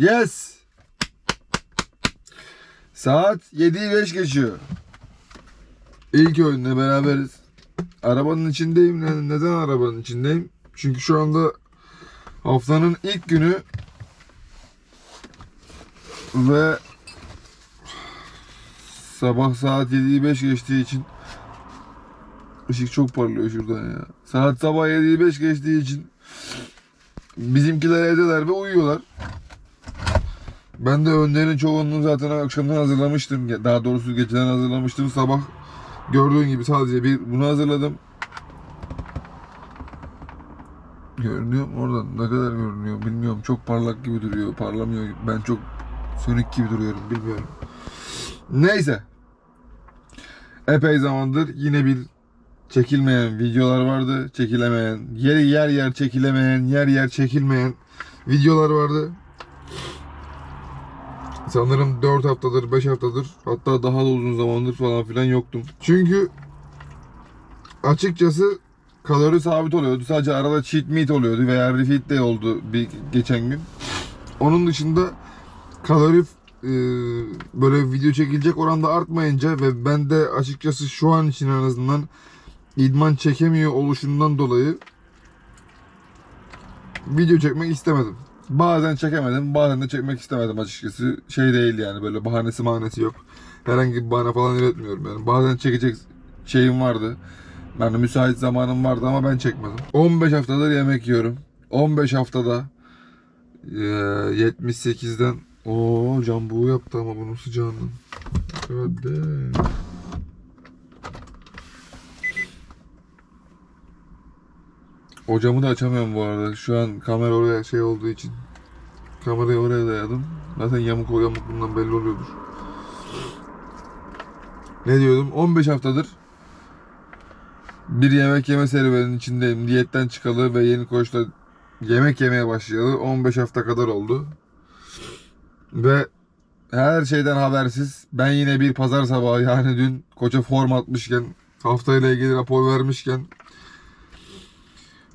Yes. Saat 7'yi 5 geçiyor. İlk öğünle beraberiz. Arabanın içindeyim. Ne- Neden arabanın içindeyim? Çünkü şu anda haftanın ilk günü ve sabah saat 7'yi 5 geçtiği için ışık çok parlıyor şuradan ya. Saat sabah 7'yi 5 geçtiği için bizimkiler evdeler ve uyuyorlar. Ben de önlerin çoğunluğunu zaten akşamdan hazırlamıştım. Daha doğrusu geceden hazırlamıştım. Sabah gördüğün gibi sadece bir bunu hazırladım. Görünüyor mu oradan? Ne kadar görünüyor bilmiyorum. Çok parlak gibi duruyor. Parlamıyor. Ben çok sönük gibi duruyorum. Bilmiyorum. Neyse. Epey zamandır yine bir çekilmeyen videolar vardı. Çekilemeyen, yer yer yer çekilemeyen, yer yer çekilmeyen videolar vardı. Sanırım 4 haftadır, 5 haftadır hatta daha da uzun zamandır falan filan yoktum. Çünkü açıkçası kalori sabit oluyordu. Sadece arada cheat meat oluyordu veya refeed de oldu bir geçen gün. Onun dışında kalori e, böyle video çekilecek oranda artmayınca ve ben de açıkçası şu an için en azından idman çekemiyor oluşundan dolayı video çekmek istemedim. Bazen çekemedim, bazen de çekmek istemedim açıkçası. Şey değil yani böyle bahanesi mahanesi yok. Herhangi bir bahane falan üretmiyorum yani. Bazen çekecek şeyim vardı. Yani müsait zamanım vardı ama ben çekmedim. 15 haftadır yemek yiyorum. 15 haftada eee, 78'den o cambuğu yaptı ama bunun sıcağından. Hadi. Ocamı da açamıyorum bu arada. Şu an kamera oraya şey olduğu için. Kamerayı oraya dayadım. Zaten yamuk o yamuk bundan belli oluyordur. Ne diyordum? 15 haftadır bir yemek yeme serüveninin içindeyim. Diyetten çıkalı ve yeni koçla yemek yemeye başlayalı 15 hafta kadar oldu. Ve her şeyden habersiz ben yine bir pazar sabahı yani dün koça form atmışken haftayla ilgili rapor vermişken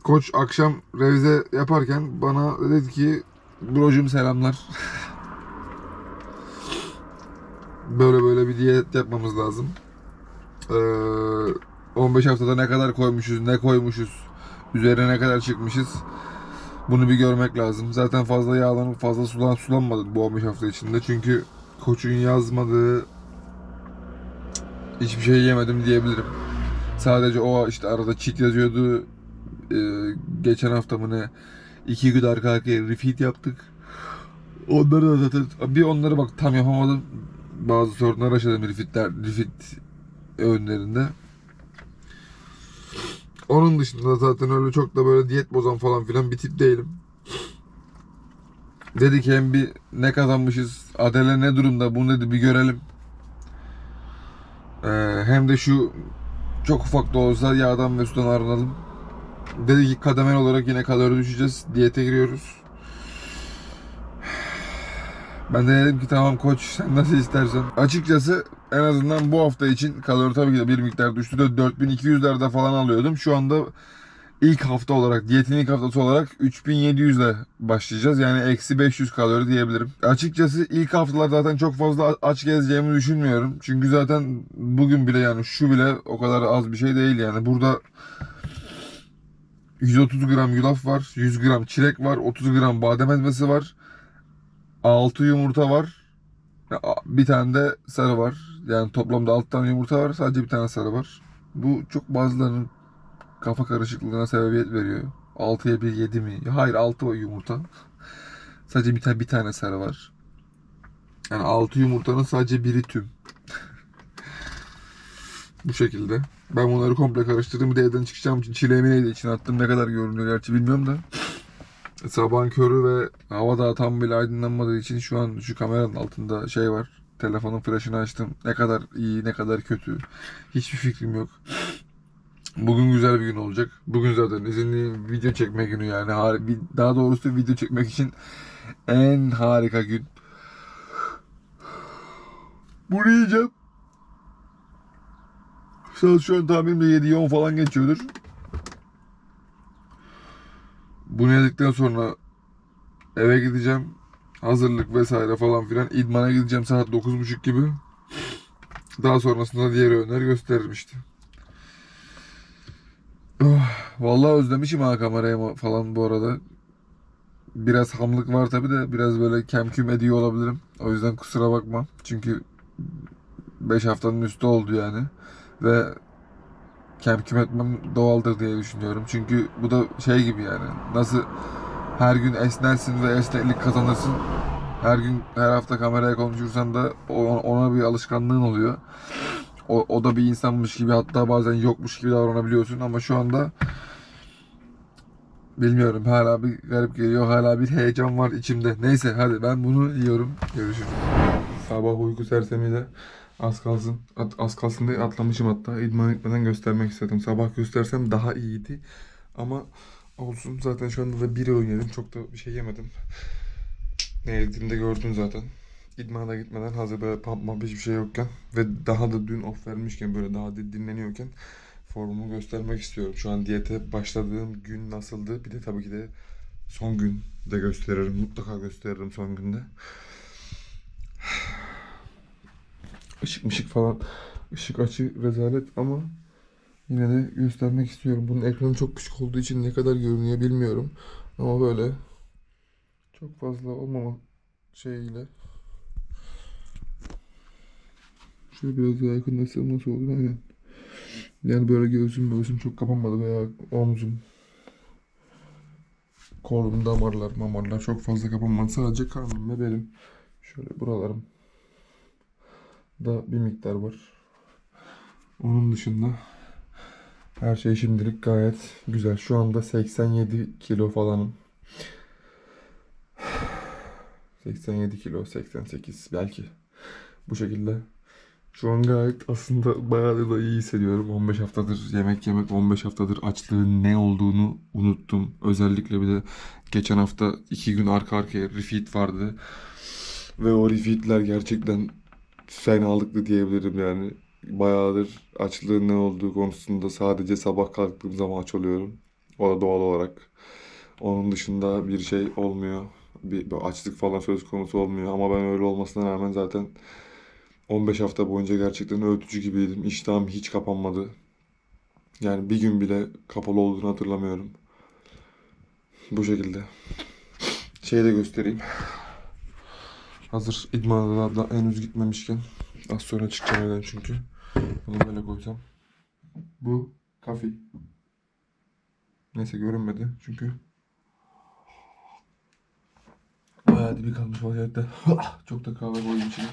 koç akşam revize yaparken bana dedi ki brocum selamlar. böyle böyle bir diyet yapmamız lazım. Ee, 15 haftada ne kadar koymuşuz, ne koymuşuz, üzerine ne kadar çıkmışız. Bunu bir görmek lazım. Zaten fazla yağlanıp fazla sulan sulanmadı bu 15 hafta içinde. Çünkü koçun yazmadığı hiçbir şey yemedim diyebilirim. Sadece o işte arada cheat yazıyordu. Ee, geçen hafta mı ne iki gün arka arkaya refeed yaptık. Onları da zaten bir onları bak tam yapamadım. Bazı sorunlar yaşadım refeedler, refeed öğünlerinde. Onun dışında zaten öyle çok da böyle diyet bozan falan filan bir tip değilim. Dedik hem bir ne kazanmışız, Adele ne durumda bunu dedi bir görelim. Ee, hem de şu çok ufak da olsa yağdan ve sudan arınalım. Dedi ki kademel olarak yine kalori düşeceğiz. Diyete giriyoruz. Ben de dedim ki tamam koç sen nasıl istersen. Açıkçası en azından bu hafta için kalori tabii ki de bir miktar düştü de 4200'lerde falan alıyordum. Şu anda ilk hafta olarak, diyetin ilk haftası olarak 3700 ile başlayacağız. Yani eksi 500 kalori diyebilirim. Açıkçası ilk haftalar zaten çok fazla aç gezeceğimi düşünmüyorum. Çünkü zaten bugün bile yani şu bile o kadar az bir şey değil yani. Burada 130 gram yulaf var, 100 gram çilek var, 30 gram badem ezmesi var. 6 yumurta var. Bir tane de sarı var. Yani toplamda 6 tane yumurta var. Sadece bir tane sarı var. Bu çok bazılarının kafa karışıklığına sebebiyet veriyor. 6'ya 1 7 mi? Hayır 6 yumurta. Sadece bir tane bir tane sarı var. Yani 6 yumurtanın sadece biri tüm. Bu şekilde. Ben bunları komple karıştırdım. Bir de evden çıkacağım için çileğimi neydi için attım. Ne kadar görünüyor gerçi bilmiyorum da. Sabahın körü ve hava daha tam bile aydınlanmadığı için şu an şu kameranın altında şey var. Telefonun flaşını açtım. Ne kadar iyi, ne kadar kötü. Hiçbir fikrim yok. Bugün güzel bir gün olacak. Bugün zaten izinli video çekme günü yani. Daha doğrusu video çekmek için en harika gün. Bunu yiyeceğim. An tahminimde 7'ye 10 falan geçiyordur. Bunu yedikten sonra eve gideceğim. Hazırlık vesaire falan filan. İdmana gideceğim saat 9.30 gibi. Daha sonrasında diğer öğünler gösteririm işte. Oh, vallahi özlemişim ha kamerayı falan bu arada. Biraz hamlık var tabi de biraz böyle kemküm ediyor olabilirim. O yüzden kusura bakma. Çünkü 5 haftanın üstü oldu yani. Ve kemküm etmem doğaldır diye düşünüyorum. Çünkü bu da şey gibi yani. Nasıl her gün esnersin ve esneklik kazanırsın. Her gün her hafta kameraya konuşursan da ona bir alışkanlığın oluyor. O, o da bir insanmış gibi hatta bazen yokmuş gibi davranabiliyorsun ama şu anda bilmiyorum hala bir garip geliyor hala bir heyecan var içimde. Neyse hadi ben bunu yiyorum. Görüşürüz. Sabah uyku sersemiyle az kalsın at- az kalsın diye atlamışım hatta idman etmeden göstermek istedim. Sabah göstersem daha iyiydi ama olsun zaten şu anda da bir öğün yedim çok da bir şey yemedim. Ne yediğimi de gördün zaten. İdmana gitmeden hazır böyle pump mump hiçbir şey yokken ve daha da dün off vermişken böyle daha da dinleniyorken formumu göstermek istiyorum. Şu an diyete başladığım gün nasıldı? Bir de tabii ki de son gün de gösteririm. Mutlaka gösteririm son günde. Işık mışık falan. ışık açı rezalet ama yine de göstermek istiyorum. Bunun ekranı çok küçük olduğu için ne kadar görünüyor bilmiyorum. Ama böyle çok fazla olmama şeyiyle Şöyle biraz daha yakınlaşsam nasıl olur aynen. Yani böyle göğsüm göğsüm çok kapanmadı veya omzum kolum damarlar mamarlar çok fazla kapanmadı. Sadece karnım ve belim. Şöyle buralarım da bir miktar var. Onun dışında her şey şimdilik gayet güzel. Şu anda 87 kilo falanım. 87 kilo, 88 belki. Bu şekilde. Şu an gayet aslında bayağı da iyi hissediyorum. 15 haftadır yemek yemek, 15 haftadır açlığın ne olduğunu unuttum. Özellikle bir de geçen hafta iki gün arka arkaya refeed vardı. Ve o refeedler gerçekten fenalıklı diyebilirim yani. Bayağıdır açlığın ne olduğu konusunda sadece sabah kalktığım zaman aç oluyorum. O da doğal olarak. Onun dışında bir şey olmuyor. Bir, bir açlık falan söz konusu olmuyor. Ama ben öyle olmasına rağmen zaten 15 hafta boyunca gerçekten öğütücü gibiydim. İştahım hiç kapanmadı. Yani bir gün bile kapalı olduğunu hatırlamıyorum. Bu şekilde. Şeyi de göstereyim. Hazır idmana da henüz gitmemişken az sonra çıkacağım evden çünkü. Bunu böyle koysam. Bu kafi. Neyse görünmedi çünkü. Bayağı dibi kalmış vaziyette. Çok da kahve koydum içine.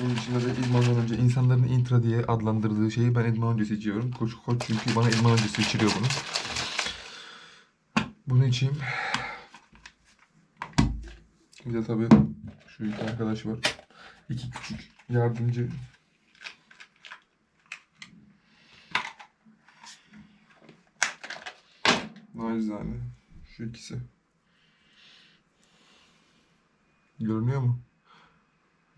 Bunun içinde de idmandan önce insanların intra diye adlandırdığı şeyi ben idman öncesi içiyorum. Koç koç çünkü bana idman öncesi içiriyor bunu. Bunu içeyim. Bir de tabii şu iki arkadaş var. İki küçük yardımcı. Nacizane. Şu ikisi. Görünüyor mu?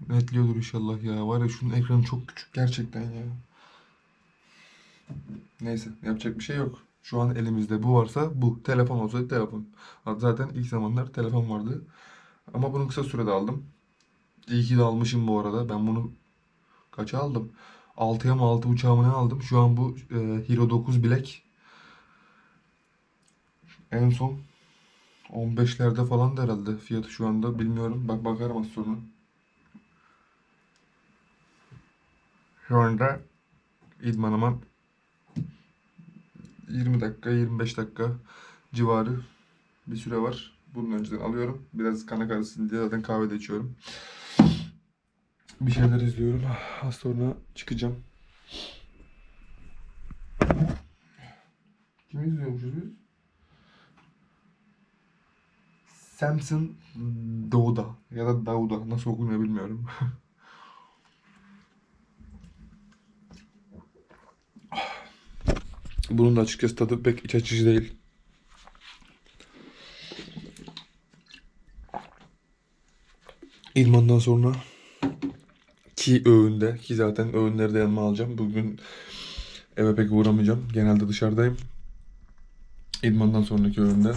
Netliyordur inşallah ya. Var ya şunun ekranı çok küçük gerçekten ya. Neyse yapacak bir şey yok. Şu an elimizde bu varsa bu. Telefon olsaydı telefon. Zaten ilk zamanlar telefon vardı. Ama bunu kısa sürede aldım. İyi ki de almışım bu arada. Ben bunu kaça aldım? 6'ya mı 6 uçağımı ne aldım? Şu an bu e, Hero 9 Black. En son 15'lerde falan da herhalde fiyatı şu anda bilmiyorum. Bak bakarım az sonra. Şu anda idmanıma 20 dakika 25 dakika civarı bir süre var. Bunun önceden alıyorum. Biraz kana karışsın diye zaten kahve de içiyorum. Bir şeyler izliyorum. Az sonra çıkacağım. Kimi izliyormuşuz biz? Samson Dauda ya da Dauda nasıl okunuyor bilmiyorum. Bunun da açıkçası tadı pek iç açıcı değil. İlman'dan sonra ki öğünde ki zaten öğünleri de yanıma alacağım. Bugün eve pek uğramayacağım. Genelde dışarıdayım. İdmandan sonraki öğünde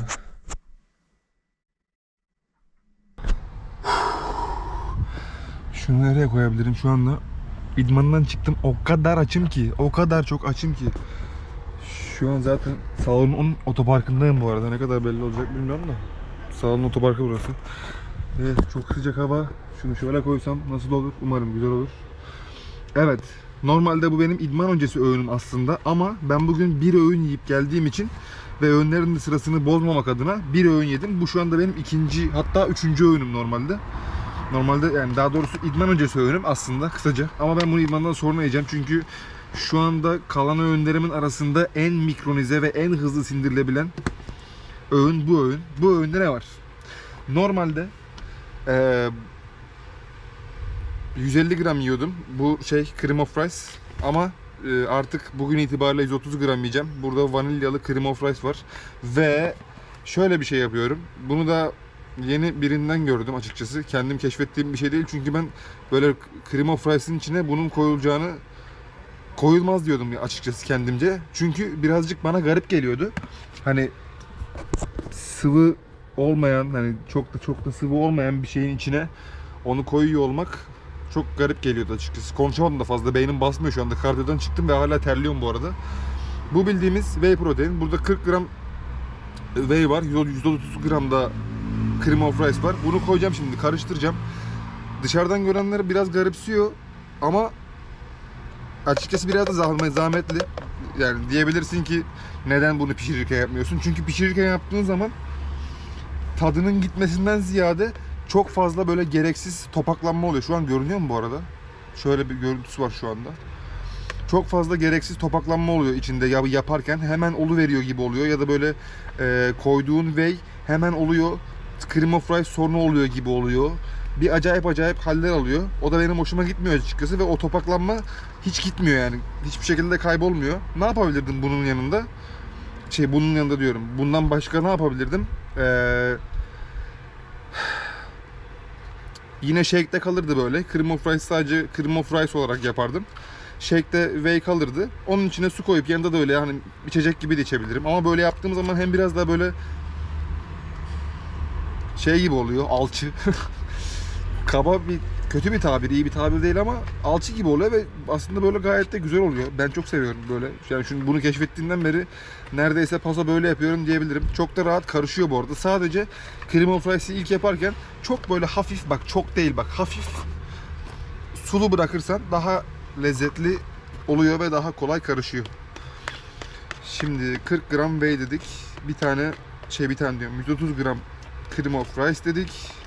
Şunu nereye koyabilirim şu anda? İdmandan çıktım. O kadar açım ki. O kadar çok açım ki. Şu an zaten salonun otoparkındayım bu arada. Ne kadar belli olacak bilmiyorum da. Salonun otoparkı burası. Evet çok sıcak hava. Şunu şöyle koysam nasıl olur? Umarım güzel olur. Evet. Normalde bu benim idman öncesi öğünüm aslında ama ben bugün bir öğün yiyip geldiğim için ve öğünlerin sırasını bozmamak adına bir öğün yedim. Bu şu anda benim ikinci hatta üçüncü öğünüm normalde. Normalde yani daha doğrusu idman öncesi öğünüm aslında kısaca. Ama ben bunu idmandan sonra yiyeceğim çünkü şu anda kalan öğünlerimin arasında en mikronize ve en hızlı sindirilebilen öğün bu öğün. Bu öğünde ne var? Normalde eee 150 gram yiyordum. Bu şey cream of rice ama e, artık bugün itibariyle 130 gram yiyeceğim. Burada vanilyalı cream of rice var. Ve şöyle bir şey yapıyorum. Bunu da yeni birinden gördüm açıkçası. Kendim keşfettiğim bir şey değil. Çünkü ben böyle cream of rice'in içine bunun koyulacağını koyulmaz diyordum açıkçası kendimce. Çünkü birazcık bana garip geliyordu. Hani sıvı olmayan hani çok da çok da sıvı olmayan bir şeyin içine onu koyuyor olmak çok garip geliyordu açıkçası. Konuşamadım da fazla. Beynim basmıyor şu anda. Kardiyodan çıktım ve hala terliyorum bu arada. Bu bildiğimiz whey protein. Burada 40 gram whey var. 130 gram da cream of rice var. Bunu koyacağım şimdi. Karıştıracağım. Dışarıdan görenler biraz garipsiyor ama açıkçası biraz da zahmet, zahmetli. Yani diyebilirsin ki neden bunu pişirirken yapmıyorsun? Çünkü pişirirken yaptığın zaman tadının gitmesinden ziyade çok fazla böyle gereksiz topaklanma oluyor. Şu an görünüyor mu bu arada? Şöyle bir görüntüsü var şu anda. Çok fazla gereksiz topaklanma oluyor içinde ya yaparken hemen olu veriyor gibi oluyor ya da böyle e, koyduğun whey hemen oluyor. Cream of rice sorunu oluyor gibi oluyor. Bir acayip acayip haller alıyor. O da benim hoşuma gitmiyor açıkçası ve o topaklanma hiç gitmiyor yani. Hiçbir şekilde kaybolmuyor. Ne yapabilirdim bunun yanında? Şey bunun yanında diyorum. Bundan başka ne yapabilirdim? Eee Yine shake'de kalırdı böyle. Cream of rice sadece cream of rice olarak yapardım. Shake'de whey kalırdı. Onun içine su koyup yanında da öyle hani içecek gibi de içebilirim. Ama böyle yaptığım zaman hem biraz daha böyle şey gibi oluyor, alçı. Kaba bir kötü bir tabir, iyi bir tabir değil ama alçı gibi oluyor ve aslında böyle gayet de güzel oluyor. Ben çok seviyorum böyle. Yani şimdi bunu keşfettiğimden beri neredeyse pasa böyle yapıyorum diyebilirim. Çok da rahat karışıyor bu arada. Sadece cream of ilk yaparken çok böyle hafif bak çok değil bak hafif sulu bırakırsan daha lezzetli oluyor ve daha kolay karışıyor. Şimdi 40 gram whey dedik. Bir tane şey bir tane diyorum 130 gram cream of rice dedik.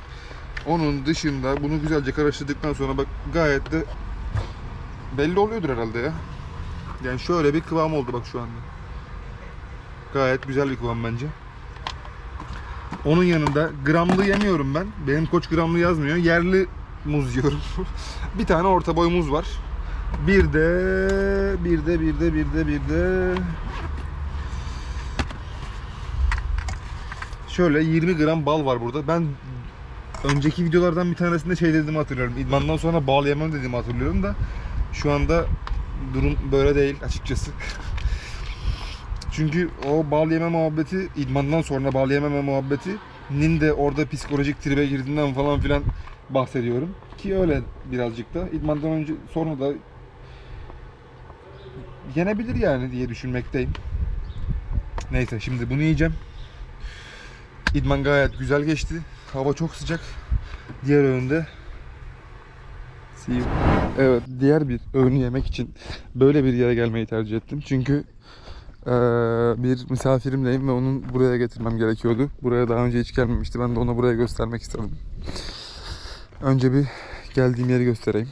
Onun dışında bunu güzelce karıştırdıktan sonra bak gayet de belli oluyordur herhalde ya. Yani şöyle bir kıvam oldu bak şu anda. Gayet güzel bir kıvam bence. Onun yanında gramlı yemiyorum ben. Benim koç gramlı yazmıyor. Yerli muz yiyorum. bir tane orta boy muz var. Bir de bir de bir de bir de bir de şöyle 20 gram bal var burada. Ben önceki videolardan bir tanesinde şey dediğimi hatırlıyorum. İdmandan sonra bal yemem dediğimi hatırlıyorum da şu anda durum böyle değil açıkçası. Çünkü o bal yeme muhabbeti, idmandan sonra bal yememe muhabbetinin de orada psikolojik tribe girdiğinden falan filan bahsediyorum. Ki öyle birazcık da. İdmandan önce sonra da yenebilir yani diye düşünmekteyim. Neyse şimdi bunu yiyeceğim. İdman gayet güzel geçti. Hava çok sıcak. Diğer öğünde. Evet, diğer bir öğünü yemek için böyle bir yere gelmeyi tercih ettim. Çünkü eee, bir misafirimleyim ve onun buraya getirmem gerekiyordu. Buraya daha önce hiç gelmemişti. Ben de ona buraya göstermek istedim. Önce bir geldiğim yeri göstereyim.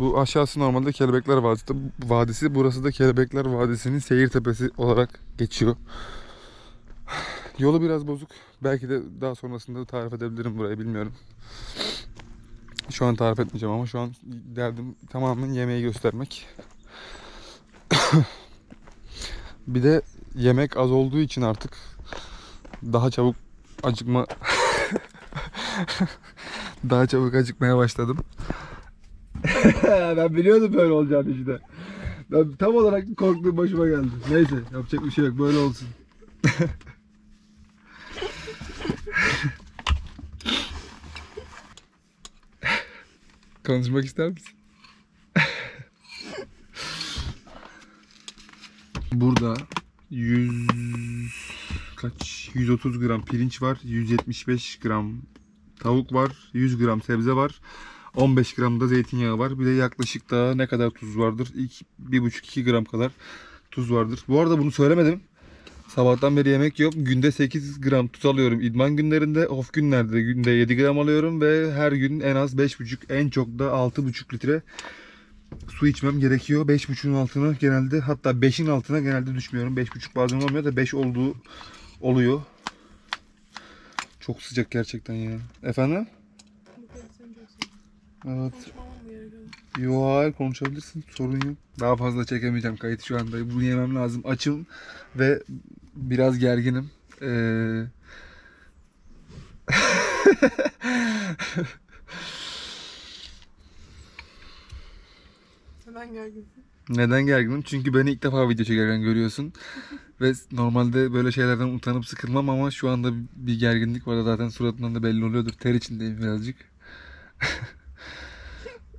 Bu aşağısı normalde Kelebekler Vadisi. Vadisi. Burası da Kelebekler Vadisi'nin seyir tepesi olarak geçiyor. Yolu biraz bozuk. Belki de daha sonrasında tarif edebilirim burayı bilmiyorum. Şu an tarif etmeyeceğim ama şu an derdim tamamen yemeği göstermek. bir de yemek az olduğu için artık daha çabuk acıkma daha çabuk acıkmaya başladım. ben biliyordum böyle olacağını işte. Ben tam olarak korktuğum başıma geldi. Neyse yapacak bir şey yok böyle olsun. Konuşmak ister misin? Burada 100 kaç 130 gram pirinç var, 175 gram tavuk var, 100 gram sebze var. 15 gram da zeytinyağı var. Bir de yaklaşık da ne kadar tuz vardır? 1,5-2 gram kadar tuz vardır. Bu arada bunu söylemedim. Sabahtan beri yemek yok. Günde 8 gram tuz alıyorum idman günlerinde. Off günlerde günde 7 gram alıyorum ve her gün en az 5,5 en çok da 6,5 litre su içmem gerekiyor. 5,5'un altına genelde hatta 5'in altına genelde düşmüyorum. 5,5 bazen olmuyor da 5 olduğu oluyor. Çok sıcak gerçekten ya. Efendim? Evet. Yo hayır konuşabilirsin. Sorun yok. Daha fazla çekemeyeceğim kayıt şu anda. Bunu yemem lazım. Açım ve biraz gerginim. Ee... Neden gerginsin? Neden gerginim? Çünkü beni ilk defa video çekerken görüyorsun. Ve normalde böyle şeylerden utanıp sıkılmam ama şu anda bir gerginlik var. Zaten suratından da belli oluyordur. Ter içindeyim birazcık.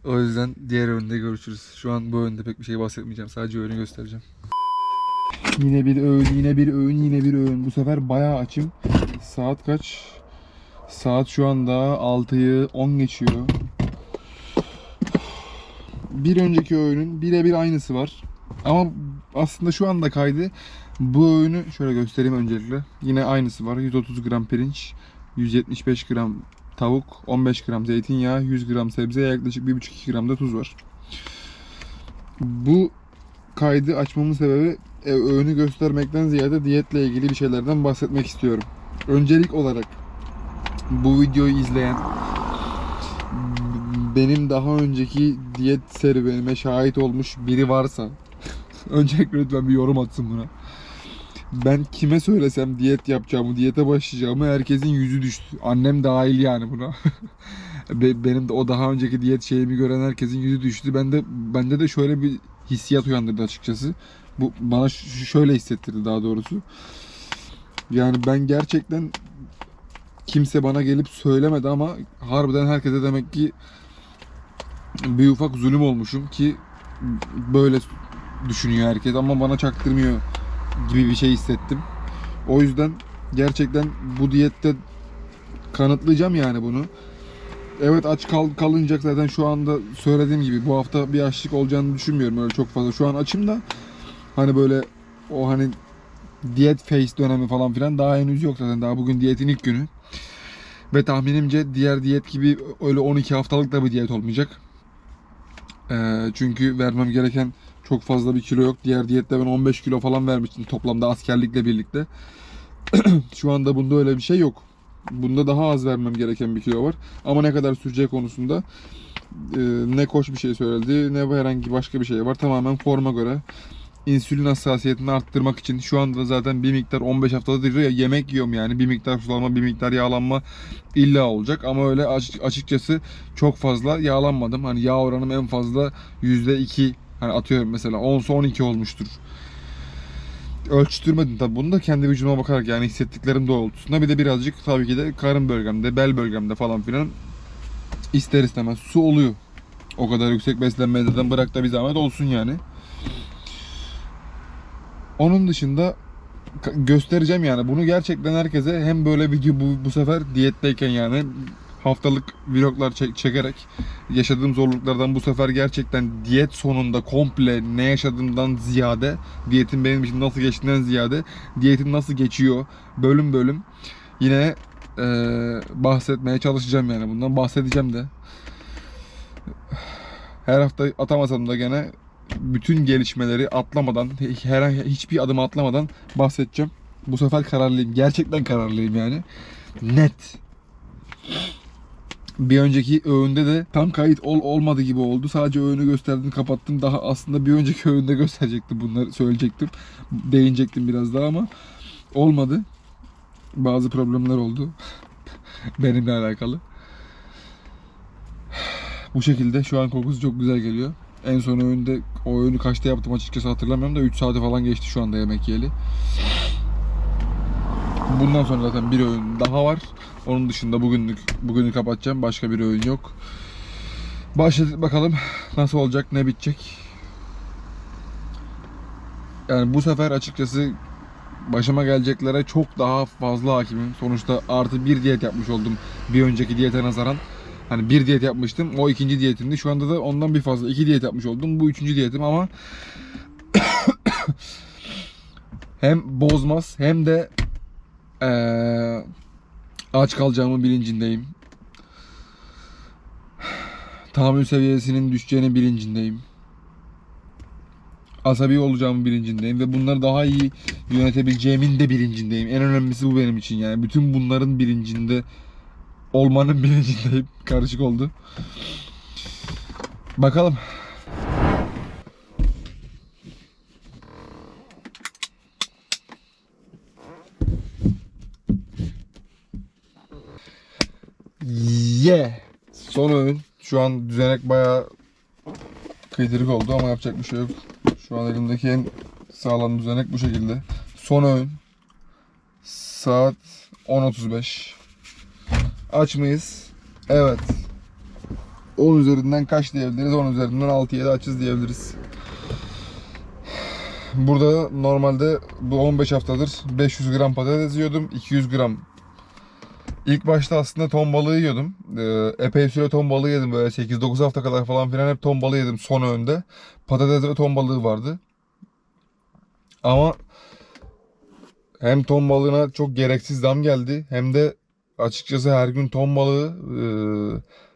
o yüzden diğer öğünde görüşürüz. Şu an bu öğünde pek bir şey bahsetmeyeceğim. Sadece öğünü göstereceğim. Yine bir öğün, yine bir öğün, yine bir öğün. Bu sefer bayağı açım. Saat kaç? Saat şu anda 6'yı 10 geçiyor. Bir önceki öğünün birebir aynısı var. Ama aslında şu anda kaydı. Bu öğünü şöyle göstereyim öncelikle. Yine aynısı var. 130 gram pirinç, 175 gram tavuk, 15 gram zeytinyağı, 100 gram sebze, yaklaşık 1,5-2 gram da tuz var. Bu kaydı açmamın sebebi e, öğünü göstermekten ziyade diyetle ilgili bir şeylerden bahsetmek istiyorum. Öncelik olarak bu videoyu izleyen benim daha önceki diyet serüvenime şahit olmuş biri varsa öncelikle lütfen bir yorum atsın buna. Ben kime söylesem diyet yapacağımı, diyete başlayacağımı herkesin yüzü düştü. Annem dahil yani buna. Be- Benim de o daha önceki diyet şeyimi gören herkesin yüzü düştü. Ben de bende de şöyle bir hissiyat uyandırdı açıkçası. Bu bana şöyle hissettirdi daha doğrusu. Yani ben gerçekten kimse bana gelip söylemedi ama harbiden herkese demek ki bir ufak zulüm olmuşum ki böyle düşünüyor herkes ama bana çaktırmıyor gibi bir şey hissettim. O yüzden gerçekten bu diyette kanıtlayacağım yani bunu. Evet aç kal kalınacak zaten şu anda söylediğim gibi bu hafta bir açlık olacağını düşünmüyorum öyle çok fazla. Şu an açım da hani böyle o hani diyet face dönemi falan filan daha henüz yok zaten. Daha bugün diyetin ilk günü. Ve tahminimce diğer diyet gibi öyle 12 haftalık da bir diyet olmayacak. Ee, çünkü vermem gereken çok fazla bir kilo yok. Diğer diyette ben 15 kilo falan vermiştim toplamda askerlikle birlikte. Şu anda bunda öyle bir şey yok. Bunda daha az vermem gereken bir kilo var. Ama ne kadar süreceği konusunda e, ne koş bir şey söyledi ne herhangi başka bir şey var. Tamamen forma göre insülin hassasiyetini arttırmak için şu anda zaten bir miktar 15 haftadır yemek yiyorum yani bir miktar sulama bir miktar yağlanma illa olacak ama öyle aç- açıkçası çok fazla yağlanmadım. Hani yağ oranım en fazla %2 hani atıyorum mesela 10 12 olmuştur. Ölçtürmedim tabi bunu da kendi vücuduma bakarak yani hissettiklerim doğrultusunda bir de birazcık tabii ki de karın bölgemde bel bölgemde falan filan ister istemez su oluyor. O kadar yüksek beslenmeden bırak da bir zahmet olsun yani. Onun dışında göstereceğim yani bunu gerçekten herkese hem böyle video bu, bu sefer diyetteyken yani haftalık vloglar çek- çekerek yaşadığım zorluklardan bu sefer gerçekten diyet sonunda komple ne yaşadığımdan ziyade diyetin benim için nasıl geçtiğinden ziyade diyetin nasıl geçiyor bölüm bölüm yine eee, bahsetmeye çalışacağım yani bundan bahsedeceğim de her hafta atamasam da gene bütün gelişmeleri atlamadan, herhangi hiçbir adım atlamadan bahsedeceğim. Bu sefer kararlıyım. Gerçekten kararlıyım yani. Net. Bir önceki öğünde de tam kayıt ol olmadı gibi oldu. Sadece öğünü gösterdim, kapattım. Daha aslında bir önceki öğünde gösterecektim bunları, söyleyecektim. Değinecektim biraz daha ama olmadı. Bazı problemler oldu. Benimle alakalı. Bu şekilde şu an kokusu çok güzel geliyor. En son öğünde o öğünü kaçta yaptım açıkçası hatırlamıyorum da 3 saati falan geçti şu anda yemek yiyeli. Bundan sonra zaten bir öğün daha var. Onun dışında bugünlük bugünü kapatacağım. Başka bir öğün yok. Başladık bakalım nasıl olacak, ne bitecek. Yani bu sefer açıkçası başıma geleceklere çok daha fazla hakimim. Sonuçta artı bir diyet yapmış oldum bir önceki diyete nazaran. Hani bir diyet yapmıştım. O ikinci diyetimdi. Şu anda da ondan bir fazla iki diyet yapmış oldum. Bu üçüncü diyetim ama hem bozmaz hem de eee, aç kalacağımın bilincindeyim. Tahammül seviyesinin düşeceğinin bilincindeyim. Asabi olacağımın bilincindeyim ve bunları daha iyi yönetebileceğimin de bilincindeyim. En önemlisi bu benim için yani. Bütün bunların bilincinde olmanın bilincindeyim. Karışık oldu. Bakalım. Yeah. Son öğün. Şu an düzenek bayağı kıytırık oldu ama yapacak bir şey yok. Şu an elimdeki en sağlam düzenek bu şekilde. Son öğün. Saat 10.35. Aç mıyız? Evet. 10 üzerinden kaç diyebiliriz? 10 üzerinden 6-7 açız diyebiliriz. Burada normalde bu 15 haftadır 500 gram patates yiyordum. 200 gram İlk başta aslında ton balığı yiyordum. Ee, epey süre ton balığı yedim. Böyle 8-9 hafta kadar falan filan hep ton balığı yedim son önde. Patates ve ton balığı vardı. Ama hem ton balığına çok gereksiz zam geldi hem de açıkçası her gün ton balığı e,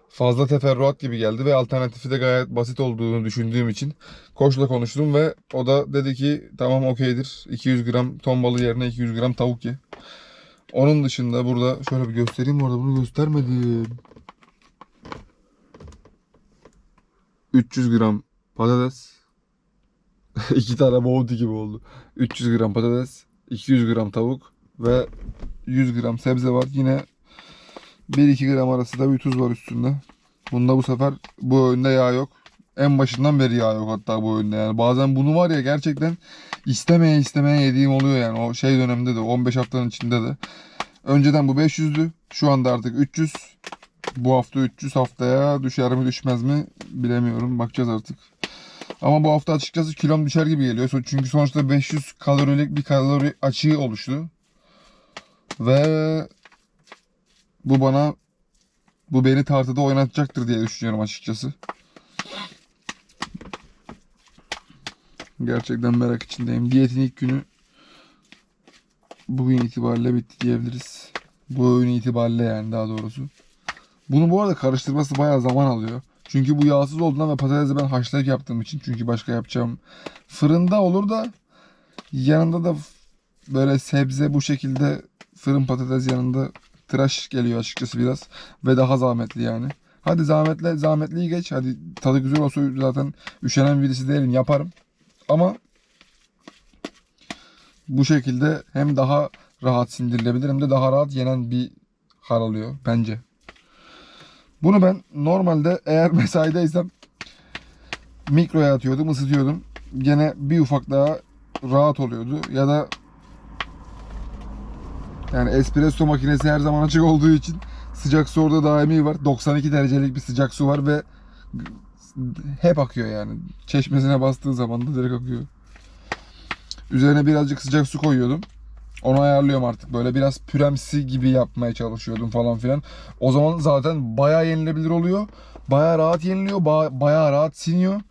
fazla teferruat gibi geldi ve alternatifi de gayet basit olduğunu düşündüğüm için Koç'la konuştum ve o da dedi ki tamam okeydir 200 gram ton balığı yerine 200 gram tavuk ye. Onun dışında burada şöyle bir göstereyim orada bunu göstermedim. 300 gram patates. İki tane bounty gibi oldu. 300 gram patates, 200 gram tavuk ve 100 gram sebze var. Yine 1-2 gram arası da bir tuz var üstünde. Bunda bu sefer bu öğünde yağ yok. En başından beri yağ yok hatta bu öğünde yani. Bazen bunu var ya gerçekten istemeye istemeye yediğim oluyor yani. O şey dönemde de 15 haftanın içinde de. Önceden bu 500'dü. Şu anda artık 300. Bu hafta 300 haftaya düşer mi düşmez mi bilemiyorum. Bakacağız artık. Ama bu hafta açıkçası kilom düşer gibi geliyor. Çünkü sonuçta 500 kalorilik bir kalori açığı oluştu. Ve bu bana bu beni tartıda oynatacaktır diye düşünüyorum açıkçası. Gerçekten merak içindeyim. Diyetin ilk günü bugün itibariyle bitti diyebiliriz. Bu öğün itibariyle yani daha doğrusu. Bunu bu arada karıştırması bayağı zaman alıyor. Çünkü bu yağsız olduğundan ve patatesi ben haşlayıp yaptığım için. Çünkü başka yapacağım fırında olur da yanında da böyle sebze bu şekilde fırın patates yanında tıraş geliyor açıkçası biraz. Ve daha zahmetli yani. Hadi zahmetle zahmetliyi geç. Hadi tadı güzel olsa zaten üşenen birisi değilim yaparım. Ama bu şekilde hem daha rahat sindirilebilir hem de daha rahat yenen bir hal oluyor bence. Bunu ben normalde eğer mesaideysem mikroya atıyordum, ısıtıyordum. Gene bir ufak daha rahat oluyordu. Ya da yani espresso makinesi her zaman açık olduğu için sıcak su orada daimi var. 92 derecelik bir sıcak su var ve hep akıyor yani. Çeşmesine bastığı zaman da direkt akıyor. Üzerine birazcık sıcak su koyuyordum. Onu ayarlıyorum artık. Böyle biraz püremsi gibi yapmaya çalışıyordum falan filan. O zaman zaten bayağı yenilebilir oluyor. Bayağı rahat yeniliyor. ba- bayağı rahat siniyor.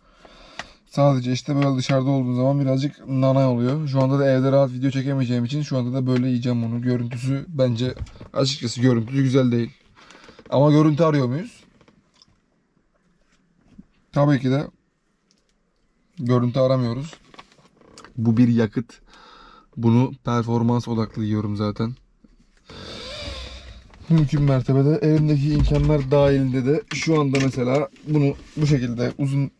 Sadece işte böyle dışarıda olduğum zaman birazcık nanay oluyor. Şu anda da evde rahat video çekemeyeceğim için şu anda da böyle yiyeceğim bunu. Görüntüsü bence açıkçası görüntüsü güzel değil. Ama görüntü arıyor muyuz? Tabii ki de görüntü aramıyoruz. Bu bir yakıt. Bunu performans odaklı yiyorum zaten. Mümkün mertebede elimdeki imkanlar dahilinde de şu anda mesela bunu bu şekilde uzun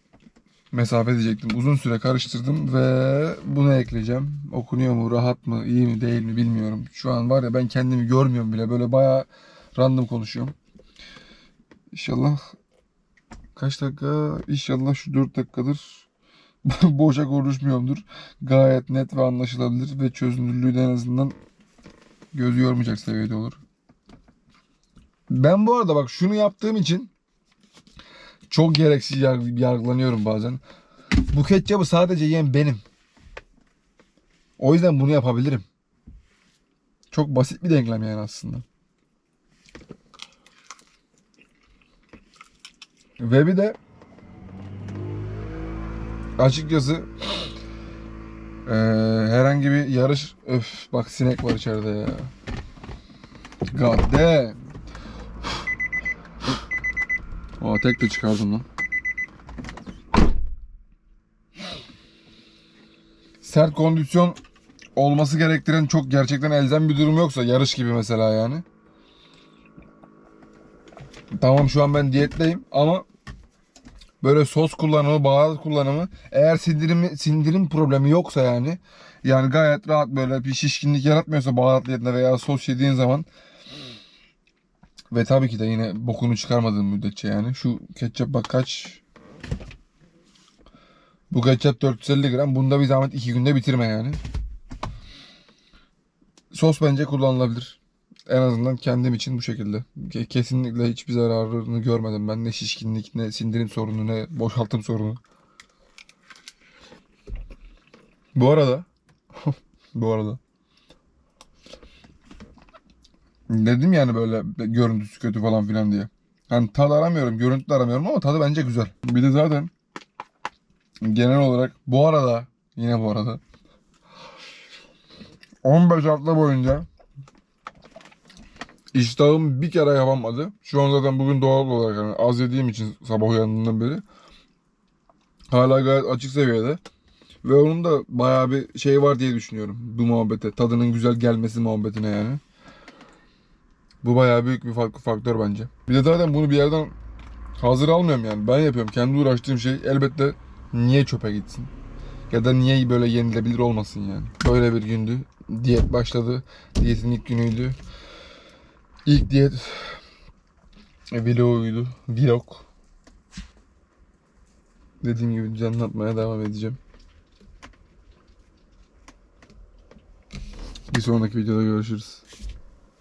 mesafe diyecektim. Uzun süre karıştırdım ve bunu ekleyeceğim. Okunuyor mu, rahat mı, iyi mi, değil mi bilmiyorum. Şu an var ya ben kendimi görmüyorum bile. Böyle bayağı random konuşuyorum. İnşallah Kaç dakika? İnşallah şu 4 dakikadır boşa konuşmuyorumdur. Gayet net ve anlaşılabilir ve çözünürlüğü de en azından göz yormayacak seviyede olur. Ben bu arada bak şunu yaptığım için çok gereksiz yarg- yargılanıyorum bazen. Bu ketçabı sadece yiyen benim. O yüzden bunu yapabilirim. Çok basit bir denklem yani aslında. Ve bir de açıkçası eee, herhangi bir yarış öf bak sinek var içeride ya. God damn. Aa tek de çıkardım lan. Sert kondisyon olması gerektiren çok gerçekten elzem bir durum yoksa yarış gibi mesela yani. Tamam şu an ben diyetteyim ama böyle sos kullanımı, baharat kullanımı eğer sindirim sindirim problemi yoksa yani yani gayet rahat böyle bir şişkinlik yaratmıyorsa baharat yediğinde veya sos yediğin zaman ve tabii ki de yine bokunu çıkarmadığın müddetçe yani şu ketçap bak kaç bu ketçap 450 gram bunda bir zahmet 2 günde bitirme yani. Sos bence kullanılabilir. En azından kendim için bu şekilde. Ke- Kesinlikle hiçbir zararını görmedim ben. Ne şişkinlik, ne sindirim sorunu, ne boşaltım sorunu. Bu arada bu arada dedim yani böyle görüntüsü kötü falan filan diye. Hani tad aramıyorum, görüntü aramıyorum ama tadı bence güzel. Bir de zaten genel olarak bu arada yine bu arada 15 hafta boyunca iştahım bir kere yapamadı. Şu an zaten bugün doğal olarak yani az yediğim için sabah uyandığımdan beri hala gayet açık seviyede. Ve onun da bayağı bir şey var diye düşünüyorum bu muhabbete. Tadının güzel gelmesi muhabbetine yani. Bu bayağı büyük bir fark- faktör bence. Bir de zaten bunu bir yerden hazır almıyorum yani. Ben yapıyorum. Kendi uğraştığım şey elbette niye çöpe gitsin? Ya da niye böyle yenilebilir olmasın yani. Böyle bir gündü. Diyet başladı. Diyetin ilk günüydü. İlk diyet vloguydu. Vlog. Dediğim gibi düzenli atmaya devam edeceğim. Bir sonraki videoda görüşürüz.